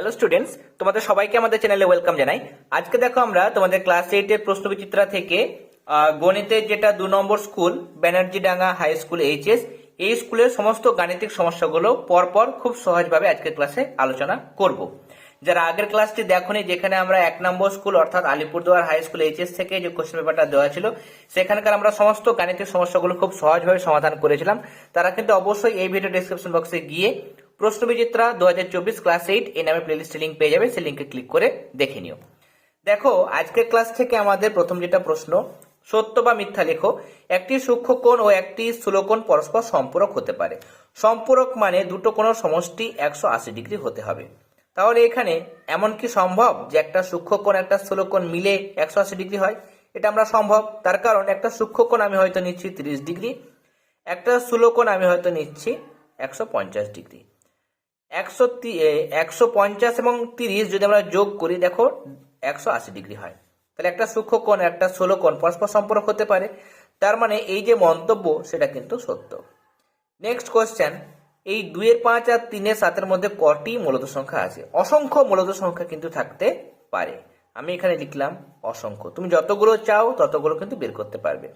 Hello students তোমাদের সবাইকে আমাদের চ্যানেলে ওয়েলকাম জানাই। আজকে দেখো আমরা তোমাদের ক্লাস এইটের প্রশ্নবিচিত্রা থেকে গণিতের যেটা দু নম্বর school Banerjee Danga high school HS এই স্কুলের সমস্ত গাণিতিক সমস্যাগুলো পরপর খুব সহজভাবে আজকের ক্লাসে আলোচনা করব। যারা আগের ক্লাসটি দেখোনি, যেখানে আমরা এক নম্বর স্কুল অর্থাৎ আলিপুরদুয়ার হাই স্কুল এইচএস থেকে যে কোশ্চেন পেপারটা দেওয়া ছিল, সেখানকার আমরা সমস্ত গাণিতিক সমস্যাগুলো খুব সহজভাবে সমাধান করেছিলাম। তারা কিন্তু অবশ্যই এই ভিডিও ডিসক্রিপশন বক্সে গিয়ে প্রশ্নবিচিত্রা দু হাজার চব্বিশ ক্লাস এইট এই নামে প্লেলিস্টে লিঙ্ক পেয়ে যাবে, সেই লিঙ্কে ক্লিক করে দেখে নিও। দেখো, আজকের ক্লাস থেকে আমাদের প্রথম যেটা প্রশ্ন, সত্য বা মিথ্যা লেখো, একটি সূক্ষ্মকোণ ও একটি স্থূলকোণ পরস্পর সম্পূরক হতে পারে। সম্পূরক মানে দুটো কোণের সমষ্টি একশো আশি ডিগ্রি হতে হবে। তাহলে এখানে এমন কি সম্ভব যে একটা সূক্ষ্মকোণ একটা স্থূলকোণ মিলে একশো আশি ডিগ্রি হয়? এটা আমরা সম্ভব। তার কারণ একটা সূক্ষ্মকোণ আমি হয়তো নিচ্ছি তিরিশ ডিগ্রি, একটা স্থূলকোণ আমি হয়তো নিচ্ছি একশো পঞ্চাশ ডিগ্রি। একশো একশো পঞ্চাশ এবং তিরিশ যদি আমরা যোগ করি, দেখো, একশো আশি ডিগ্রি হয়। তাহলে একটা সূক্ষ্ম কোণ, একটা ষোলো কোণ পরস্পর সম্পর্ক হতে পারে। তার মানে এই যে মন্তব্য, সেটা কিন্তু সত্য। নেক্সট কোয়েশ্চেন এই দুইয়ের পাঁচ আর তিনের সাতের মধ্যে কটি মূলত সংখ্যা আছে? অসংখ্য মূলত সংখ্যা কিন্তু থাকতে পারে। আমি এখানে লিখলাম অসংখ্য। তুমি যতগুলো চাও, ততগুলো কিন্তু বের করতে পারবে।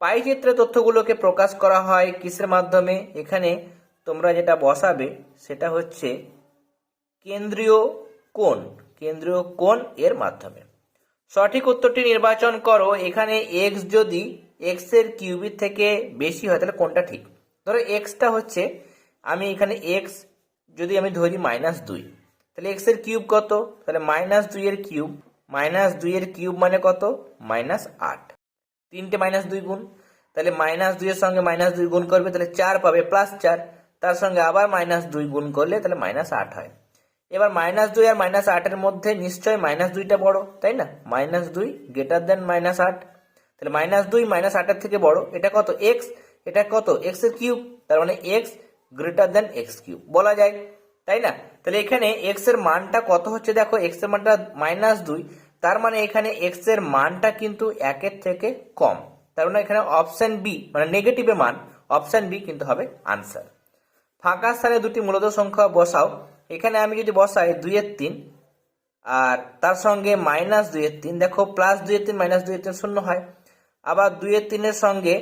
পাই চিত্রে তথ্যগুলোকে প্রকাশ করা হয় কিসের মাধ্যমে? এখানে তোমরা যেটা বসাবে সেটা হচ্ছে কেন্দ্রীয় কোণ কেন্দ্রীয় কোণ এর মাধ্যমে। সঠিক উত্তরটি নির্বাচন করো। এখানে এক্স যদি এক্সের কিউবির থেকে বেশি হয়, তাহলে কোনটা ঠিক। ধরো এক্সটা হচ্ছে, আমি এখানে এক্স যদি আমি ধরি মাইনাস দুই, তাহলে এক্সের কিউব কত? তাহলে মাইনাস দুই এর কিউব মাইনাস দুই এর কিউব মানে কত? মাইনাস আট। তিনটে মাইনাস দুই গুণ, তাহলে মাইনাস দুইয়ের সঙ্গে মাইনাস দুই গুণ করবে, তাহলে চার পাবে প্লাস চার। তার সঙ্গে আবার মাইনাস দুই গুণ করলে তাহলে মাইনাস আট হয়। এবার মাইনাস দুই আর মাইনাস আটের মধ্যে নিশ্চয় মাইনাস দুইটা বড়, তাই না? মাইনাস দুই গ্রেটার দেন মাইনাস আট। তাহলে মাইনাস দুই মাইনাস আটের থেকে বড়, এটা কত? এক্স এটা কত? এক্সের কিউব তার মানে x greater than x cube বলা যায়, তাই না? তাহলে এখানে এক্সের মানটা কত হচ্ছে? দেখো এক্সের মানটা মাইনাস দুই, তার মানে এখানে এক্সের মানটা কিন্তু একের থেকে কম। তার মানে এখানে অপশন বি মানে নেগেটিভে মান অপশন বি কিন্তু হবে আনসার ফাঁকা স্থানে দুটি মূলত সংখ্যা বসাও। এখানে আমি যদি বসাই দুইয়ের তিন, আর তার সঙ্গে মাইনাস দুইয়ের তিন, দেখো প্লাস দুইয়ের তিন মাইনাস দুইয়ের তিন শূন্য হয়। আবার দুইয়ের তিনের সঙ্গে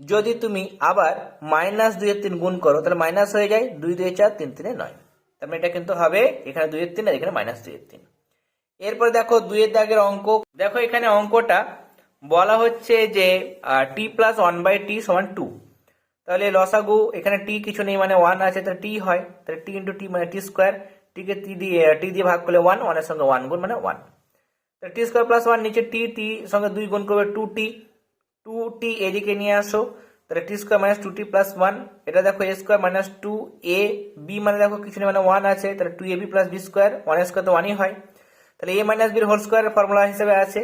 যদি তুমি আবার মাইনাস দুইয়ের তিন গুণ করো, তাহলে মাইনাস হয়ে যায় দুই দুই চার তিন তিনে নয়। তার মানে এটা কিন্তু হবে এখানে দুইয়ের তিন আর এখানে মাইনাস দুইয়ের তিন। এরপরে দেখো দুইয়ের দাগের অঙ্ক। দেখো এখানে অঙ্কটা বলা হচ্ছে যে T plus one by T সমান টু তাহলে লসাগু, এখানে টি কিছু নেই মানে ওয়ান আছে, তাহলে টি হয়, তাহলে টি ইন্টু টি মানে টি স্কোয়ার টিকে টি দিয়ে টি দিয়ে ভাগ করলে ওয়ান ওয়ানের সঙ্গে ওয়ান গুণ মানে ওয়ান তাহলে টি স্কোয়ার প্লাস ওয়ান নিচে টি টি সঙ্গে দুই গুণ করবে টু টি টু টি এদিকে নিয়ে আসো, তাহলে T square minus two T plus one এটা দেখো A square minus two A B মানে দেখো কিছু নেই মানে ওয়ান আছে, তাহলে two A B plus B square one square তো ওয়ানই হয়। তাহলে এ মাইনাস বির হোল স্কোয়ার ফর্মুলা হিসেবে আছে,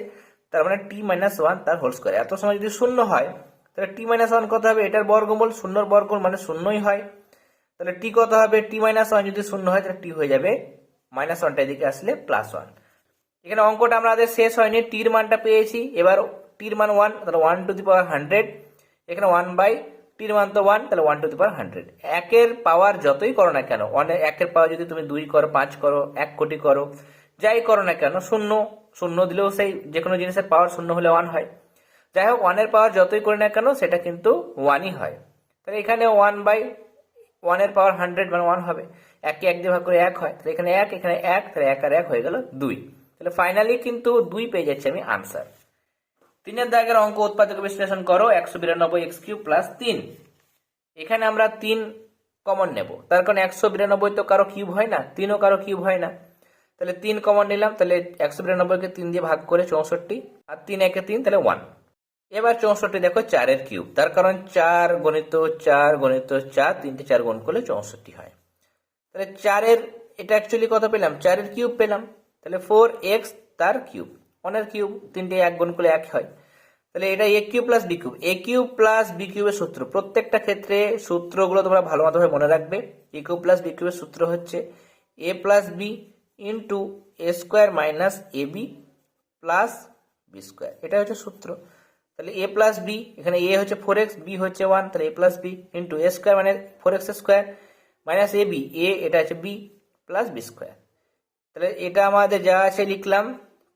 তার মানে টি মাইনাস ওয়ান তার হোল স্কোয়ার এত সময় যদি শূন্য হয় তাহলে টি মাইনাস ওয়ান কত হবে? এটার বর্গমূল শূন্যর বর্গমূল মানে শূন্যই হয়। তাহলে টি কত হবে? টি মাইনাস ওয়ান যদি শূন্য হয়, তাহলে টি হয়ে যাবে মাইনাস ওয়ানটা এদিকে আসলে প্লাস ওয়ান এখানে অঙ্কটা আমাদের শেষ হয়নি টির মানটা পেয়েছি, এবার টির মান ওয়ান তাহলে one to the power hundred এখানে ওয়ান বাই টির মান তো ওয়ান তাহলে one to the power hundred একের পাওয়ার যতই করো না কেন অনেক একের পাওয়ার যদি তুমি দুই করো, পাঁচ করো, এক কোটি করো, যাই করো না কেন, শূন্য শূন্য দিলেও সেই যে কোনো জিনিসের পাওয়ার শূন্য হলে ওয়ান হয়। যাই হোক ওয়ানের পাওয়ার যতই করি না কেন, সেটা কিন্তু ওয়ানই হয়। তাহলে এখানে ওয়ান বাই ওয়ানের পাওয়ার হান্ড্রেড মানে ওয়ান হবে। এককে এক দিয়ে ভাগ করে এক হয়। তাহলে এখানে এক এখানে এক, তাহলে এক আর এক হয়ে গেল দুই। তাহলে ফাইনালি কিন্তু দুই পেয়ে যাচ্ছি আমি আনসার তিনের দাগের অঙ্ক উৎপাদক বিশ্লেষণ করো, একশো বিরানব্বই এক্স কিউ প্লাস তিন। এখানে আমরা তিন কমন নেব। তার কারণ একশো বিরানব্বই তো কারও কিউব হয় না, তিনও কারও কিউব হয় না। তাহলে তিন কমন নিলাম, তাহলে একশো বিরানব্বইকে তিন দিয়ে ভাগ করে চৌষট্টি, আর তিন একে তিন, তাহলে ওয়ান এবার চৌষট্টি দেখো, চারের কিউব। তার কারণ চার গণিত চার গণিত চার, তিনটে চার গুণ করলে চৌষট্টি হয়। তাহলে চারের, এটা অ্যাকচুয়ালি কত পেলাম? চারের কিউব পেলাম। তাহলে ফোর এক্স তার কিউব। ওয়ানের কিউব, তিনটে এক গুণ করলে এক হয়। তাহলে এটা A cube plus B cube. A cube plus B কিউবের সূত্র। প্রত্যেকটা ক্ষেত্রে সূত্রগুলো তোমরা ভালো মতোভাবে মনে রাখবে। এ কিউব প্লাস বি কিউবের সূত্র হচ্ছে A plus B into A square minus A B plus B square এটা হচ্ছে সূত্র। তাহলে এ প্লাস বি এখানে এ হচ্ছে ফোর এক্স বি হচ্ছে ওয়ান তাহলে A plus B into A square মানে four x square minus A B A এটা হচ্ছে বি প্লাস বি স্কোয়ার তাহলে এটা আমাদের যা আছে লিখলাম,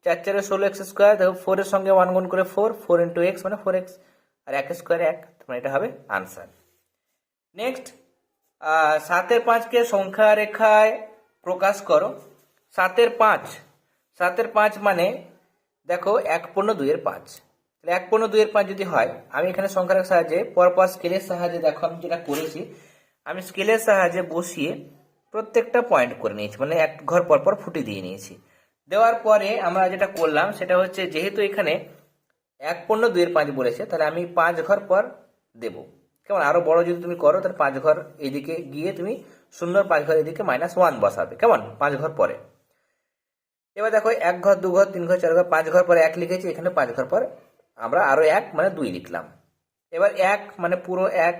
চার চারে ষোলো এক্স স্কোয়ার দেখো ফোরের সঙ্গে ওয়ান গুণ করে ফোর ফোর ইন্টু এক্স মানে ফোর এক্স আর এক স্কোয়ার এক মানে এটা হবে আনসার নেক্সট সাতের পাঁচকে সংখ্যা রেখায় প্রকাশ করো। সাতের পাঁচ সাতের পাঁচ মানে দেখো এক পূর্ণ দুইয়ের পাঁচ। তাহলে এক পূর্ণ দুইয়ের পাঁচ যদি হয়, আমি এখানে সংখ্যার সাহায্যে পরপর স্কেলের সাহায্যে, দেখো আমি যেটা করেছি, আমি স্কেলের সাহায্যে বসিয়ে প্রত্যেকটা পয়েন্ট করে নিয়েছি মানে এক ঘর পর পর ফুটে দিয়ে নিয়েছি। দেওয়ার পরে আমরা যেটা করলাম, সেটা হচ্ছে যেহেতু এখানে এক পূর্ণ দুইয়ের পাঁচ বলেছে, তাহলে আমি পাঁচ ঘর পর দেব। কেমন? আরও বড় যদি তুমি করো, তাহলে পাঁচ ঘর এদিকে গিয়ে তুমি সুন্দর পাঁচ ঘর এদিকে মাইনাস ওয়ান বসাবে। কেমন? পাঁচ ঘর পরে। এবার দেখো, এক ঘর, দু ঘর, তিন ঘর, চার ঘর, পাঁচ ঘর পরে এক লিখেছি, এখানে পাঁচ ঘর পর আমরা আরও এক মানে দুই লিখলাম। এবার এক মানে পুরো এক,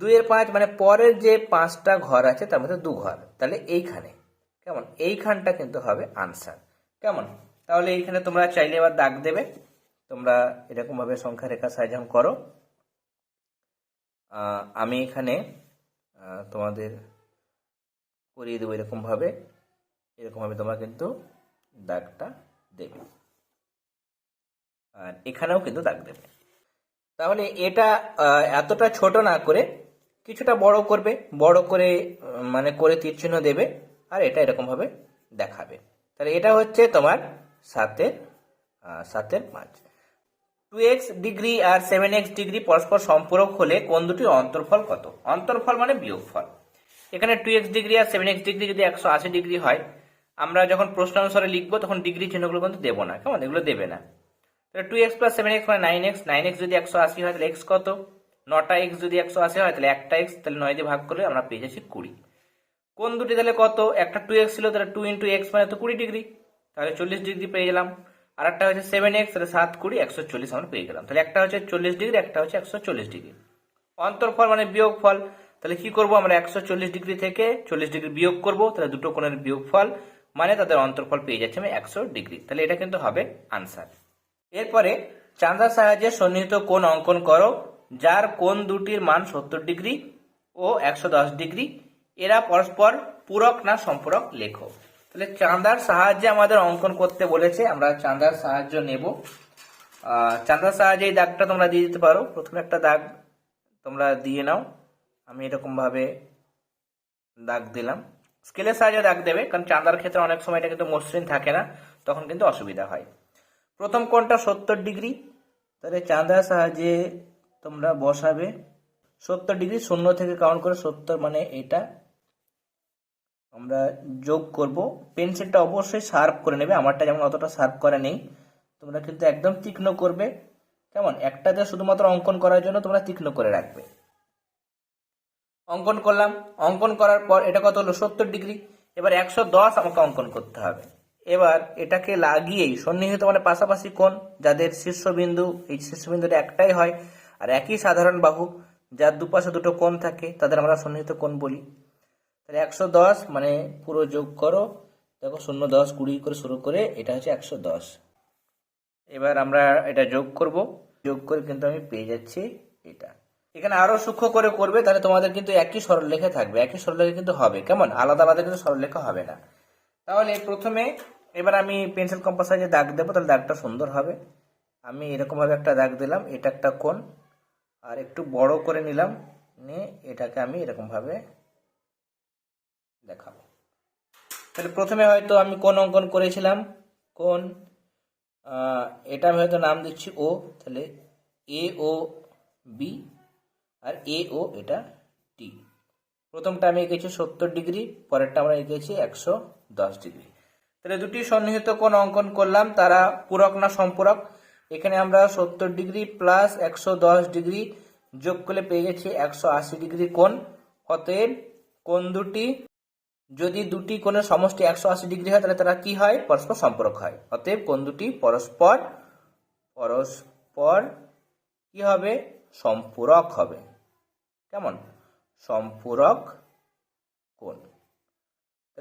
দুইয়ের পাঁচ মানে পরের যে পাঁচটা ঘর আছে তার মধ্যে দু ঘর তাহলে এইখানে, কেমন? এইখানটা কিন্তু হবে আনসার কেমন? তাহলে এইখানে তোমরা চাইলে এবার দাগ দেবে। তোমরা এরকম ভাবে সংখ্যা রেখা সাহায্য করো। আমি এখানে তোমাদের করিয়ে দেবো এরকম ভাবে এরকম ভাবে তোমরা কিন্তু দাগটা দেবে। আর এখানেও কিন্তু দাগ দেবে। তাহলে এটা এতটা ছোট না করে কিছুটা বড় করবে, বড় করে মানে করে তীর চিহ্ন দেবে আর এটা এরকম ভাবে দেখাবে। তাহলে এটা হচ্ছে তোমার সাতের সাতের পাঁচ। টু এক্স ডিগ্রি আর সেভেন এক্স ডিগ্রি পরস্পর সম্পূরক হলে কোন দুটির অন্তর্ফল কত? অন্তর্ফল মানে বিয়োগফল। এখানে টু এক্স ডিগ্রি আর সেভেন এক্স ডিগ্রি যদি একশো আশি ডিগ্রি হয়, আমরা যখন প্রশ্ন অনুসারে লিখব তখন ডিগ্রি চিহ্নগুলো কিন্তু দেবো না। কেমন? এগুলো দেবে না। তাহলে two x plus seven x মানে নাইন এক্স নাইন এক্স যদি একশো আশি হয়, তাহলে এক্স কত? নটা এক্স যদি একশো আশি হয়, তাহলে একটা এক্স তাহলে নয় দিয়ে ভাগ করলে আমরা পেয়ে যাচ্ছি কুড়ি। কোন দুটি তাহলে কত? একটা টু এক্স ছিল, তাহলে টু ইন্টু এক্স মানে তো কুড়ি ডিগ্রি। তাহলে চল্লিশ ডিগ্রি পেয়ে গেলাম। আর একটা হচ্ছে সেভেন এক্স তাহলে সাত কুড়ি, একশো চল্লিশ আমরা পেয়ে গেলাম। তাহলে একটা হচ্ছে চল্লিশ ডিগ্রি, একটা হচ্ছে একশো চল্লিশ ডিগ্রি। অন্তর্ফল মানে বিয়োগ ফল তাহলে কি করব আমরা? একশো চল্লিশ ডিগ্রি থেকে চল্লিশ ডিগ্রি বিয়োগ করব, তাহলে দুটো কোণের বিয়োগ ফল মানে তাদের অন্তর্ফল পেয়ে যাচ্ছে আমি একশো ডিগ্রি। তাহলে এটা কিন্তু হবে আনসার এরপরে চাঁদার সাহায্যে সন্নিহিত কোণ অঙ্কন করো, যার কোণ দুটির মান সত্তর ডিগ্রি ও একশো দশ ডিগ্রি। এরা পরস্পর পূরক না সম্পূরক লেখো। তাহলে চাঁদার সাহায্যে আমাদের অঙ্কন করতে বলেছে, আমরা চাঁদার সাহায্য নেব। চাঁদার সাহায্যে এই দাগটা তোমরা দিয়ে দিতে পারো। প্রথমে একটা দাগ তোমরা দিয়ে নাও। আমি এরকম ভাবে দাগ দিলাম। স্কেলের সাহায্যে দাগ দেবে, কারণ চাঁদার ক্ষেত্রে অনেক সময় এটা কিন্তু মসৃণ থাকে না, তখন কিন্তু অসুবিধা হয়। প্রথম কোণটা সত্তর ডিগ্রি। তাহলে চাঁদার সাহায্যে তোমরা বসাবে। সত্তর ডিগ্রি শূন্য থেকে কাউন্ট করে সত্তর মানে এটা। আমরা যোগ করব। পেন্সিলটা অবশ্যই শার্প করে নেবে। আমারটা যেমন অতটা শার্প করা নেই। তোমরা কিন্তু একদম তীক্ষ্ণ করবে। কেমন? একটাতে শুধুমাত্র অঙ্কন করার জন্য তোমরা তীক্ষ্ণ করে রাখবে। অঙ্কন করলাম। অঙ্কন করার পর এটা কত হলো? সত্তর ডিগ্রি। এবার একশো দশ আমাকে অঙ্কন করতে হবে। এবার এটাকে লাগিয়েই, সন্নিহিত মানে পাশাপাশি কোণ, যাদের শীর্ষবিন্দু, এই শীর্ষবিন্দুটা একটাই হয়, আর একই সাধারণ বাহু, যার দুপাশে দুটো কোণ থাকে, তাদের আমরা সন্নিহিত কোণ বলি। তাহলে একশো দশ মানে পুরো যোগ করো, দেখো শূন্য দশ কুড়ি করে শুরু করে, এটা হচ্ছে একশো দশ। এবার আমরা এটা যোগ করব, যোগ করে কিন্তু আমি পেয়ে যাচ্ছি এটা। এখানে আরও সূক্ষ্ম করে করবে, তাহলে তোমাদের কিন্তু একই সরলরেখা থাকবে, একই সরলরেখা কিন্তু হবে, কেমন? আলাদা আলাদা কিন্তু সরলরেখা হবে না। তাহলে প্রথমে এবার আমি পেন্সিল কম্পাস যে দাগ দেবো, তাহলে দাগটা সুন্দর হবে। আমি এরকমভাবে একটা দাগ দিলাম, এটা একটা কোণ। আর একটু বড় করে নিলাম, নিয়ে এটাকে আমি এরকমভাবে দেখাবো। তাহলে প্রথমে হয়তো আমি কোন অঙ্কন করেছিলাম কোন এটা আমি হয়তো নাম দিচ্ছি ও তাহলে এ ও বি আর এ ও এটা টি প্রথমটা আমি এঁকেছি সত্তর ডিগ্রি, পরেরটা আমরা এঁকেছি একশো দশ ডিগ্রি। তাহলে দুটি সন্নিহিত কোণ অঙ্কন করলাম, তারা পূরক না সম্পূরক? এখানে আমরা সত্তর ডিগ্রি প্লাস একশো দশ ডিগ্রি যোগ করলে পেয়ে গেছি একশো আশি ডিগ্রি কোণ। অতএব কোণ দুটি, যদি দুটি কোণের সমষ্টি একশো আশি ডিগ্রি হয়, তাহলে তারা কি হয়? পরস্পর সম্পর্ক হয়। অতএব কোণ দুটি পরস্পর পরস্পর কি হবে? সম্পূরক হবে। কেমন? সম্পূরক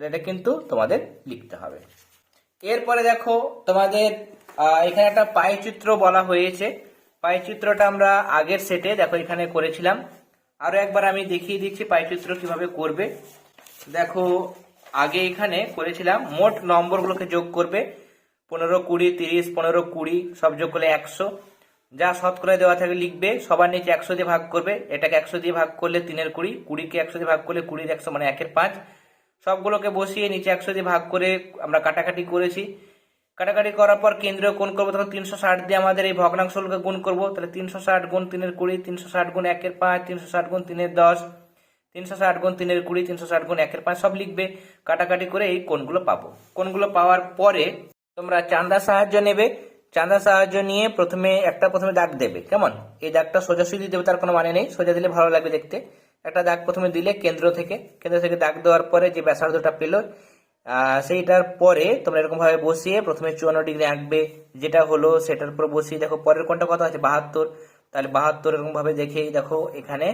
তাহলে এটা কিন্তু তোমাদের লিখতে হবে। এরপরে দেখো তোমাদের এখানে একটা পায়চিত্র বলা হয়েছে। পায়চিত্রটা আমরা আগের সেটে দেখো এখানে করেছিলাম। আরও একবার আমি দেখিয়ে দিচ্ছি পায়চিত্র কীভাবে করবে। দেখো, আগে এখানে করেছিলাম, মোট নম্বরগুলোকে যোগ করবে। পনেরো, কুড়ি, তিরিশ, পনেরো, কুড়ি, সব যোগ করলে একশো। যা শতকরা দেওয়া থাকে লিখবে, সবার নিচে একশো দিয়ে ভাগ করবে। এটাকে একশো দিয়ে ভাগ করলে তিনের কুড়ি, কুড়িকে একশো দিয়ে ভাগ করলে কুড়ির একশো মানে একের পাঁচ। সবগুলোকে বসিয়ে নিচে একশো দিয়ে ভাগ করে আমরা কাটাকাটি করেছি। কাটাকাটি করার পর কেন্দ্রীয় কোণ করব তখন তিনশো ষাট দিয়ে আমাদের এই ভগ্নাংশগুলোকে গুণ করব। তাহলে তিনশো ষাট গুণ তিনের কুড়ি, তিনশো ষাট গুণ একের পাঁচ, তিনশো ষাট গুণ তিনের দশ, তিনশো ষাট গুণ তিনের কুড়ি, তিনশো ষাট গুণ একের পাঁচ, সব লিখবে। কাটাকাটি করে এই কোণগুলো পাবো। কোণগুলো পাওয়ার পরে তোমরা চান্দা সাহায্য নেবে। চান্দা সাহায্য নিয়ে প্রথমে, একটা প্রথমে দাগ দেবে, কেমন? এই দাগটা সোজাসুজি দেবে, তার কোনো মানে নেই। সোজা দিলে ভালো লাগবে দেখতে। একটা দাগ প্রথমে দিলে কেন্দ্র থেকে। কেন্দ্র থেকে দাগ দেওয়ার পরে যে ব্যাসার্ধটা পেল সেইটার পরে তোমরা এরকম ভাবে বসিয়ে প্রথমে চুয়ান্ন ডিগ্রি আঁকবে। যেটা হলো সেটার উপর বসিয়ে, দেখো পরের কোনটা কত আছে? বাহাত্তর। তাহলে বাহাত্তর এরকম ভাবে দেখেই দেখো এখানে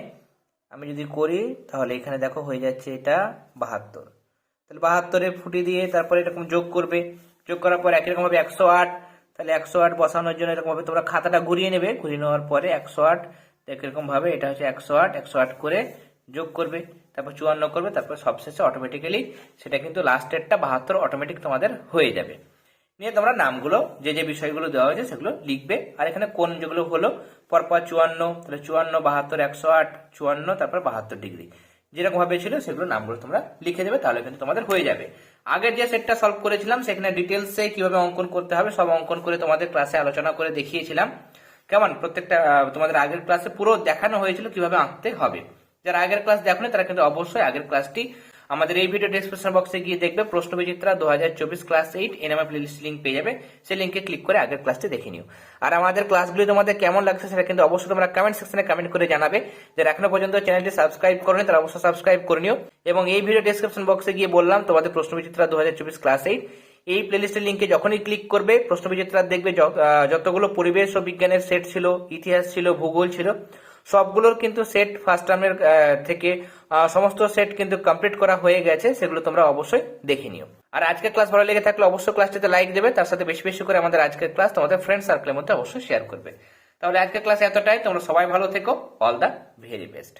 আমি যদি করি, তাহলে এখানে দেখো হয়ে যাচ্ছে এটা বাহাত্তর। তাহলে বাহাত্তরে ফুটি দিয়ে তারপরে এরকম যোগ করবে। যোগ করার পর একই রকম ভাবে একশো আট। তাহলে একশো আট বসানোর জন্য এরকম ভাবে তোমরা খাতাটা ঘুরিয়ে নেবে। ঘুরিয়ে নেওয়ার পরে একশো আট ভাবে এটা হচ্ছে একশো আট একশো আট করে যোগ করবে, তারপর চুয়ান্ন করবে, তারপর সবশেষে অটোমেটিক্যালি সেটা কিন্তু লাস্ট লাস্টেরটা বাহাত্তর অটোমেটিক তোমাদের হয়ে যাবে। নিয়ে তোমরা নামগুলো, যে যে বিষয়গুলো দেওয়া হয়েছে সেগুলো লিখবে। আর এখানে কোন যেগুলো হলো, পরপর চুয়ান্ন, তাহলে চুয়ান্ন, বাহাত্তর, একশো আট, চুয়ান্ন, তারপর বাহাত্তর ডিগ্রি। যেরকম ভাবে ছিল সেগুলো নামগুলো তোমরা লিখে দেবে, তাহলে কিন্তু তোমাদের হয়ে যাবে। আগের যে সেটটা সলভ করেছিলাম, সেখানে ডিটেলসে কীভাবে অঙ্কন করতে হবে, সব অঙ্কন করে তোমাদের ক্লাসে আলোচনা করে দেখিয়েছিলাম। কেমন? প্রত্যেকটা তোমাদের আগের ক্লাসে পুরো দেখানো হয়েছিল কীভাবে আঁকতে হবে। যারা আগের ক্লাস দেখোনি তারা কিন্তু অবশ্যই আগের ক্লাসটি আমাদের এই ভিডিও ডিসক্রিপশন বক্সে গিয়ে দেখবে। প্রশ্ন বিচিত্রা দু হাজার চব্বিশ class eight NMA playlist link পেয়ে যাবে। সেই লিঙ্কে ক্লিক করে আগের ক্লাসটি দেখে নিও। আর আমাদের ক্লাসগুলি তোমাদের কেমন লাগছে সেটা কিন্তু অবশ্যই তোমরা কমেন্ট সেকশনে কমেন্ট করে জানাবে। যারা এখনও পর্যন্ত চ্যানেলটি সাবস্ক্রাইব করনি তারা অবশ্যই সাবস্ক্রাইব করে নিও। এবং এই ভিডিও ডিসক্রিপশন বক্সে গিয়ে বললাম, তোমাদের প্রশ্ন বিচিত্রা দু হাজার চব্বিশ ক্লাস এইট এই প্লেলিস্টের লিঙ্কে যখনই ক্লিক করবে প্রশ্ন বিচিত্রা দেখবে যত- যতগুলো পরিবেশ ও বিজ্ঞানের সেট ছিল, ইতিহাস ছিল, ভূগোল ছিল, সবগুলোর কিন্তু সেট ফার্স্ট টার্মের থেকে সমস্ত সেট কিন্তু কমপ্লিট করা হয়ে গেছে, সেগুলো তোমরা অবশ্যই দেখে নিও। আর আজকের ক্লাস ভালো লেগে থাকলে অবশ্যই ক্লাসটিতে লাইক দেবে, তার সাথে বেশি বেশি করে আমাদের আজকের ক্লাস তোমাদের ফ্রেন্ড সার্কেলের মধ্যে অবশ্যই শেয়ার করবে। তাহলে আজকের ক্লাস এতটাই, তোমরা সবাই ভালো থেকো অল দ্য ভেরি বেস্ট